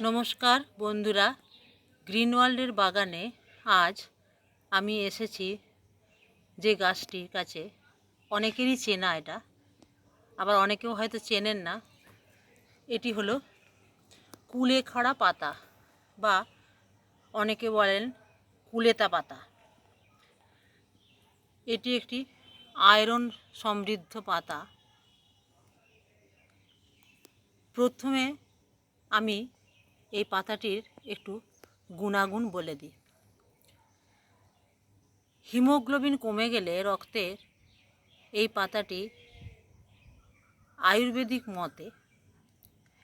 নমস্কার বন্ধুরা, গ্রিন ওয়ার্ল্ডের বাগানে আজ আমি এসেছি যে গাছটির কাছে। অনেকেরই চেনা এটা, আবার অনেকেও হয়তো চেনেন না। এটি হলো কুলেখাড়া পাতা বা অনেকে বলেন কুলেতা পাতা। এটি একটি আয়রন সমৃদ্ধ পাতা। প্রথমে আমি এই পাতাটির একটু গুণাগুণ বলে দিই। হিমোগ্লোবিন কমে গেলে রক্তের এই পাতাটি আয়ুর্বেদিক মতে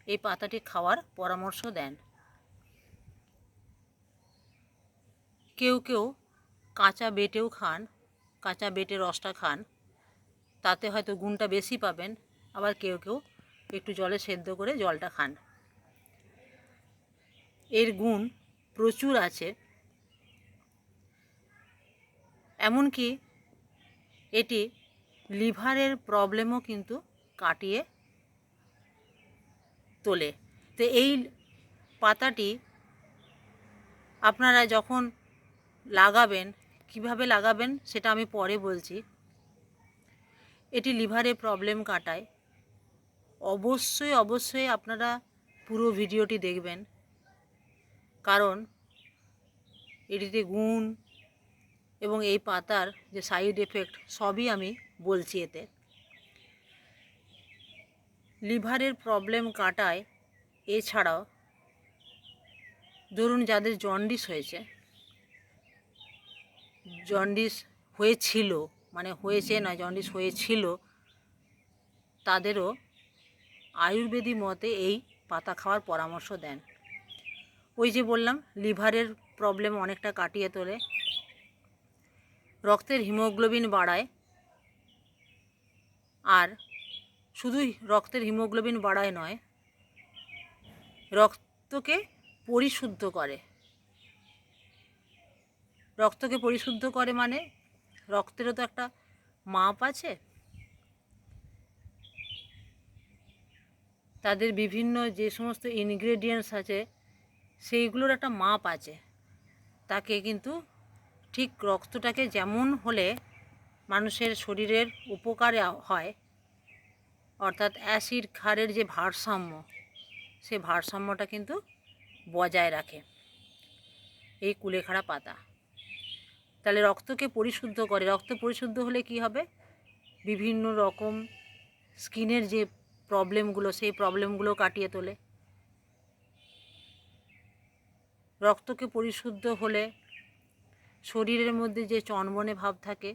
এই পাতাটি খাওয়ার পরামর্শ দেন। কেউ কেউ কাঁচা বেটেও খান, কাঁচা বেটে রসটা খান, তাতে হয়তো গুণটা বেশি পাবেন, আবার কেউ কেউ একটু জলে সেদ্ধ করে জলটা খান। এর গুণ প্রচুর আছে। এমনকি এটি লিভারের প্রবলেমও কিন্তু কাটিয়ে তোলে। তো এই পাতাটি আপনারা যখন লাগাবেন, কীভাবে লাগাবেন সেটা আমি পরে বলছি। এটি লিভারে প্রবলেম কাটায়। অবশ্যই অবশ্যই আপনারা পুরো ভিডিওটি দেখবেন। কারণ এটিতে গুণ এবং এই পাতার যে সাইড এফেক্ট সবই আমি বলছি এতে। লিভারের প্রবলেম কাটায় এছাড়াও ধরুন যাদের জন্ডিস হয়েছে জন্ডিস হয়েছিল মানে হয়েছে না জন্ডিস হয়েছিল, তাদেরও আয়ুর্বেদিক মতে এই পাতা খাওয়ার পরামর্শ দেন। ওই যে বললাম, লিভারের প্রবলেম অনেকটা কাটিয়ে তোলে। রক্তের হিমোগ্লোবিন বাড়ায়। আর শুধুই রক্তের হিমোগ্লোবিন বাড়ায় নয়, রক্তকে পরিশুদ্ধ করে। রক্তকে পরিশুদ্ধ করে মানে রক্তেরও তো একটা মাপ আছে। তাদের বিভিন্ন যে সমস্ত ইনগ্রেডিয়েন্টস আছে সেইগুলোর একটা মাপ আছে। তাকে কিন্তু ঠিক রক্তটাকে যেমন হলে মানুষের শরীরের উপকারে হয়, অর্থাৎ অ্যাসিড ক্ষারের যে ভারসাম্য, সে ভারসাম্যটা কিন্তু বজায় রাখে এই কুলেখাড়া পাতা। তাহলে রক্তকে পরিশুদ্ধ করে, রক্ত পরিশুদ্ধ হলে কি হবে? বিভিন্ন রকম স্কিনের যে প্রবলেমগুলো, সেই প্রবলেমগুলো কাটিয়ে তোলে। রক্তকে পরিশুদ্ধ হলে শরীরের মধ্যে যে চনবনে ভাব থাকে,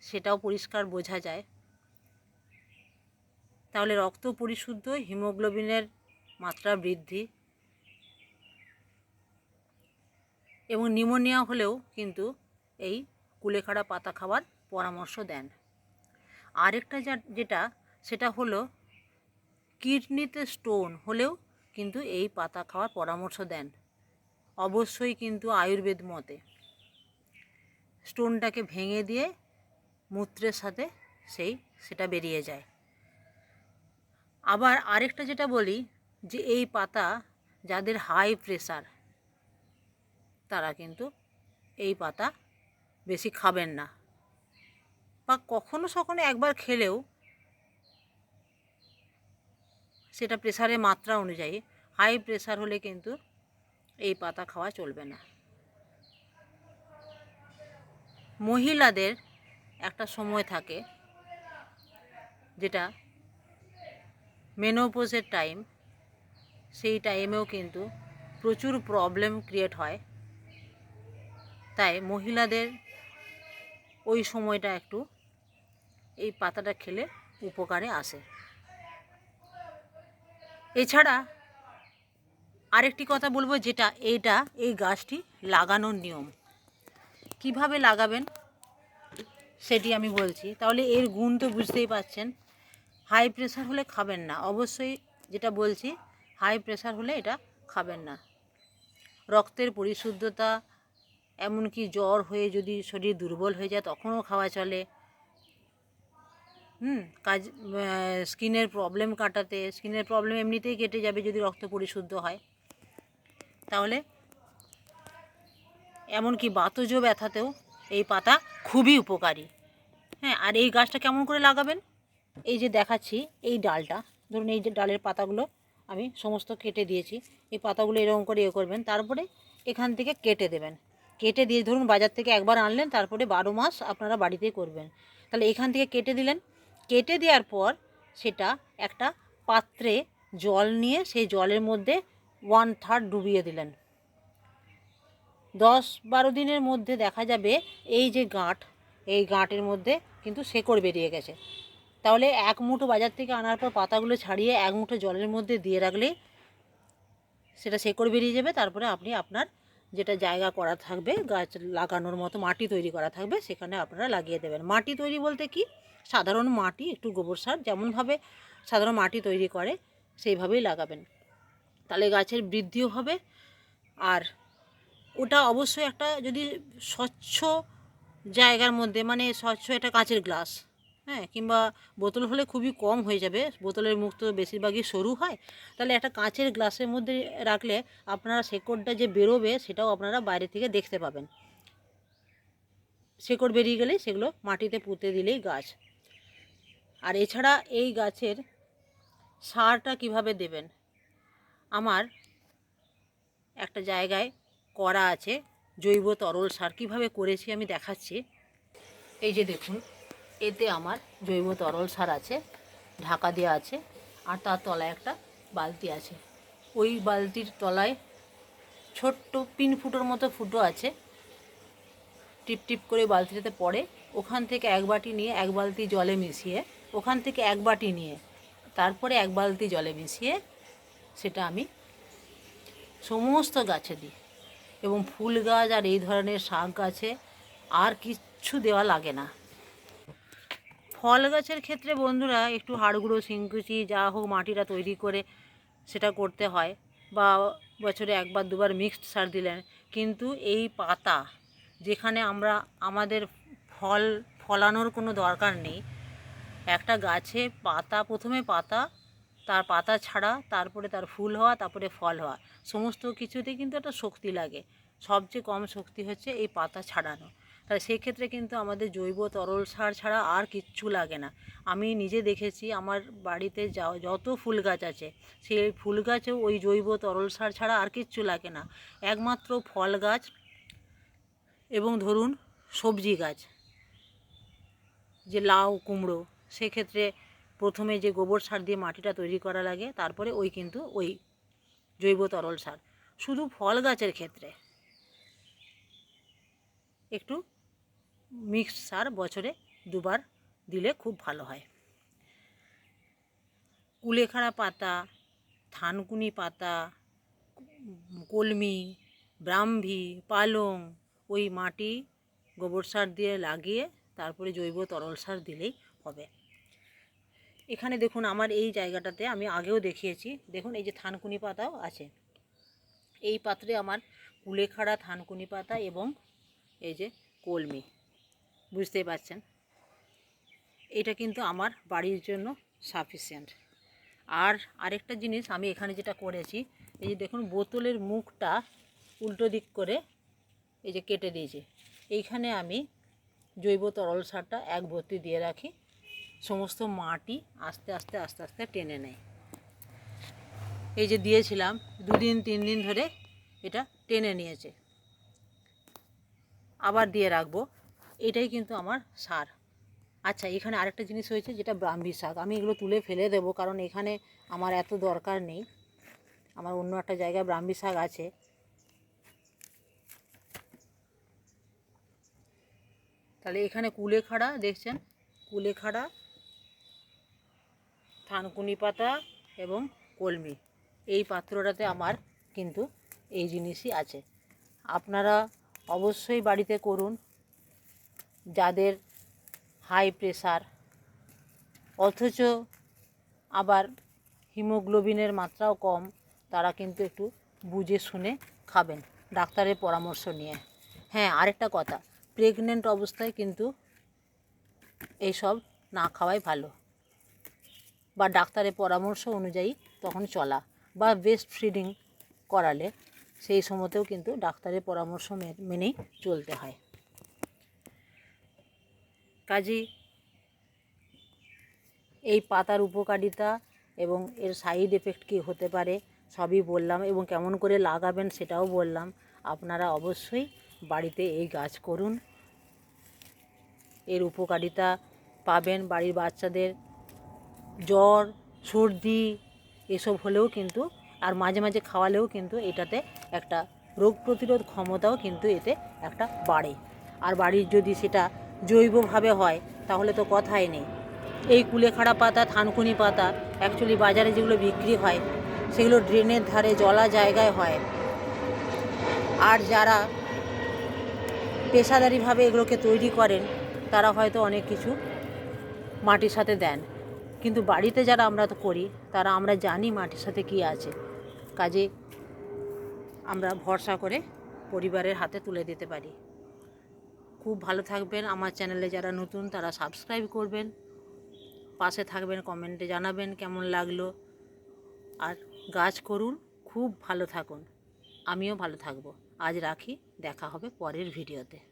সেটাও পরিষ্কার বোঝা যায়। তাহলে রক্ত পরিশুদ্ধ, হিমোগ্লোবিনের মাত্রা বৃদ্ধি এবং নিউমোনিয়া হলেও কিন্তু এই কুলেখাড়া পাতা খাওয়ার পরামর্শ দেন। আরেকটা যা, যেটা, সেটা হলো কিডনিতে স্টোন হলেও কিন্তু এই পাতা খাওয়ার পরামর্শ দেন। অবশ্যই কিন্তু আয়ুর্বেদ মতে। স্টোনটাকে ভেঙে দিয়ে মূত্রের সাথে সেই সেটা বেরিয়ে যায়। আবার আরেকটা যেটা বলি যে এই পাতা যাদের হাই প্রেশার তারা কিন্তু এই পাতা বেশি খাবেন না। বা কখনো সখনো একবার খেলেও সেটা প্রেশারের মাত্রা অনুযায়ী হাই প্রেশার হলে কিন্তু এই পাতা খাওয়া চলবে না। মহিলাদের একটা সময় থাকে যেটা মেনোপোজের টাইম সেই টাইমেও কিন্তু প্রচুর প্রবলেম ক্রিয়েট হয়। তাই মহিলাদের ওই সময়টা একটু এই পাতাটা খেলে উপকারে আসে। এছাড়া আরেকটি কথা বলব, যেটা এইটা, এই গাছটি লাগানোর নিয়ম। কীভাবে লাগাবেন সেটি আমি বলছি। তাহলে এর গুণ তো বুঝতেই পাচ্ছেন হাই প্রেশার হলে খাবেন না। অবশ্যই যেটা বলছি হাই প্রেশার হলে এটা খাবেন না। রক্তের পরিশুদ্ধতা, এমনকি জ্বর হয়ে যদি শরীর দুর্বল হয়ে যায়, তখনও খাওয়া চলে। হুম, কাজ স্কিনের প্রবলেম কাটাতে স্কিনের প্রবলেম এমনিতেই কেটে যাবে যদি রক্ত পরিশুদ্ধ হয়। তাহলে? এমনকি বাতজ ব্যথাতেও এই পাতা খুবই উপকারী। হ্যাঁ আর এই গাছটা কেমন করে লাগাবেন? এই যে দেখাচ্ছি, এই ডালটা। ধরুন এই যে ডালের পাতাগুলো আমি সমস্ত কেটে দিয়েছি। এই পাতাগুলো এরকম করে ইয়ে করবেন। তারপরে এখান থেকে কেটে দেবেন। কেটে দিয়ে ধরুন বাজার থেকে একবার আনলেন, তারপরে বারো মাস আপনারা বাড়িতেই করবেন। তাহলে এখান থেকে কেটে দিলেন। কেটে দেওয়ার পর সেটা একটা পাত্রে জল নিয়ে সেই জলের মধ্যে ওয়ান থার্ড ডুবিয়ে দিলেন। দশ বারো দিনের মধ্যে দেখা যাবে এই যে গাঁট, এই গাঁটের মধ্যে কিন্তু শেকড় বেরিয়ে গেছে। তাহলে এক মুঠো বাজার থেকে আনার পর পাতাগুলো ছাড়িয়ে এক মুঠো জলের মধ্যে দিয়ে রাখলে সেটা শেকড় বেরিয়ে যাবে, তারপরে আপনি আপনার যেটা জায়গা করা থাকবে, গাছ লাগানোর মতো মাটি তৈরি করা থাকবে, সেখানে আপনারা লাগিয়ে দেবেন। মাটি তৈরি বলতে কি? সাধারণ মাটি, একটু গোবর সার যেমনভাবে সাধারণ মাটি তৈরি করে, সেইভাবেই লাগাবেন। তাহলে গাছের বৃদ্ধিও হবে। আর ওটা অবশ্যই একটা যদি স্বচ্ছ জায়গার মধ্যে মানে স্বচ্ছ একটা কাঁচের গ্লাস হ্যাঁ কিংবা বোতল হলে খুবই কম হয়ে যাবে। বোতলের মুখ তো বেশিরভাগই সরু হয়। তাহলে একটা কাঁচের গ্লাসের মধ্যে রাখলে আপনারা শেকড়টা যে বেরোবে, সেটাও আপনারা বাইরে থেকে দেখতে পাবেন। শেকড় বেরিয়ে গেলেই সেগুলো মাটিতে পুঁতে দিলেই গাছ। আর এছাড়া এই গাছের সারটা কীভাবে দেবেন? আমার একটা জায়গায় করা আছে জৈব তরল সার। কীভাবে করেছি আমি দেখাচ্ছি। এই যে দেখুন, এতে আমার জৈব তরল সার আছে, ঢাকা দেওয়া আছে, আর তার তলায় একটা বালতি আছে। ওই বালতির তলায় ছোট্ট পিন ফুটোর মতো ফুটো আছে। টিপ টিপ করে বালতিটাতে পড়ে। ওখান থেকে এক বাটি নিয়ে এক বালতি জলে মিশিয়ে, ওখান থেকে এক বাটি নিয়ে, তারপরে এক বালতি জলে মিশিয়ে সেটা আমি সমস্ত গাছে দিই। এবং ফুল গাছ আর এই ধরনের শাক গাছে আর কিচ্ছু দেওয়া লাগে না। ফল গাছের ক্ষেত্রে বন্ধুরা একটু হাড়গুঁড়ো, শিংকুচি, যা হোক মাটিটা তৈরি করে সেটা করতে হয় বা বছরে একবার, দুবার মিক্সড সার দিলেন। কিন্তু এই পাতা যেখানে আমরা, আমাদের ফল, ফলানোর কোনো দরকার নেই, একটা গাছে পাতা, প্রথমে পাতা তার পাতা ছাড়া, তারপরে তার ফুল হওয়া, তারপরে ফল হওয়া। সমস্ত কিছুতেই কিন্তু একটা শক্তি লাগে। সবচেয়ে কম শক্তি হচ্ছে এই পাতা ছাড়ানো। তাহলে সেক্ষেত্রে কিন্তু আমাদের জৈব তরল সার ছাড়া আর কিচ্ছু লাগে না। আমি নিজে দেখেছি, আমার বাড়িতে যত ফুল গাছ আছে, সেই ফুল গাছেও ওই জৈব তরল সার ছাড়া আর কিচ্ছু লাগে না। একমাত্র ফল গাছ এবং ধরুন সবজি গাছ, যে লাউ, কুমড়ো, সেক্ষেত্রে প্রথমে যে গোবর সার দিয়ে মাটিটা তৈরি করা লাগে, তারপরে ওই কিন্তু ওই জৈব তরল সার। শুধু ফল গাছের ক্ষেত্রে। একটু মিক্স সার বছরে দুবার দিলে খুব ভালো হয়। কুলেখাড়া পাতা, থানকুনি পাতা, কলমি, ব্রাহ্মী, পালং, ওই মাটি গোবর সার দিয়ে লাগিয়ে তারপরে জৈব তরল সার দিলেই হবে। এখানে দেখুন আমার এই জায়গাটাতে আমি আগেও দেখিয়েছি। দেখুন এই যে থানকুনি পাতাও আছে। এই পাত্রে আমার কুলেখাড়া থানকুনি পাতা এবং এই যে কলমি। বুঝতেই পারছেন? এটা কিন্তু আমার বাড়ির জন্য সাফিসিয়েন্ট আর আরেকটা জিনিস আমি এখানে যেটা করেছি, এই যে দেখুন বোতলের মুখটা উল্টো দিক করে এই যে কেটে দিয়েছি। এইখানে আমি জৈব তরল সারটা এক ভর্তি দিয়ে রাখি। সমস্ত মাটি আস্তে আস্তে আস্তে আস্তে টেনে নেয়। এই যে দিয়েছিলাম, দুদিন তিন দিন ধরে এটা টেনে নিয়েছে। আবার দিয়ে রাখব। এটাই কিন্তু আমার সার। আচ্ছা এখানে আরেকটা জিনিস হয়েছে, যেটা ব্রাহ্মী শাক আমি এগুলো তুলে ফেলে দেবো, কারণ এখানে আমার এত দরকার নেই। আমার অন্য একটা জায়গায় ব্রাহ্মী শাক আছে। তাহলে এখানে কুলেখাড়া, দেখছেন? কুলেখাড়া থানকুনি পাতা এবং কলমি। এই পাত্রটাতে আমার কিন্তু এই জিনিসই আছে। আপনারা অবশ্যই বাড়িতে করুন। যাদের হাই প্রেশার অথচ আবার হিমোগ্লোবিনের মাত্রাও কম, তারা কিন্তু একটু বুঝে শুনে খাবেন, ডাক্তারের পরামর্শ নিয়ে। হ্যাঁ আরেকটা কথা প্রেগনেন্ট অবস্থায় কিন্তু এইসব না খাওয়াই ভালো। বা ডাক্তারের পরামর্শ অনুযায়ী তখন চলা বা বেস্ট ফিডিং করালে সেই সময়তেও কিন্তু ডাক্তারের পরামর্শ মেনেই চলতে হয়। কাজেই এই পাতার উপকারিতা এবং এর সাইড এফেক্ট কী হতে পারে সবই বললাম এবং কেমন করে লাগাবেন সেটাও বললাম। আপনারা অবশ্যই বাড়িতে এই গাছ করুন। এর উপকারিতা পাবেন বাড়ির বাচ্চাদের জ্বর, সর্দি, এসব হলেও কিন্তু, আর মাঝে মাঝে খাওয়ালেও কিন্তু এটাতে একটা রোগ প্রতিরোধ ক্ষমতাও কিন্তু এতে একটা বাড়ে। আর বাড়ির যদি সেটা জৈবভাবে হয়, তাহলে তো কথাই নেই। এই কুলেখাড়া পাতা, থানকুনি পাতা অ্যাকচুয়ালি বাজারে যেগুলো বিক্রি হয়, সেগুলো ড্রেনের ধারে জলা জায়গায় হয়। আর যারা পেশাদারিভাবে এগুলোকে তৈরি করেন, তারা হয়তো অনেক কিছু মাটির সাথে দেন। কিন্তু বাড়িতে যারা আমরা তো করি, তারা আমরা জানি মাটির সাথে কী আছে। কাজে আমরা ভরসা করে পরিবারের হাতে তুলে দিতে পারি। খুব ভালো থাকবেন। আমার চ্যানেলে যারা নতুন, তারা সাবস্ক্রাইব করবেন। পাশে থাকবেন, কমেন্টে জানাবেন কেমন লাগল। আর গাছ করুন, খুব ভালো থাকুন। আমিও ভালো থাকব। আজ রাখি। দেখা হবে পরের ভিডিওতে।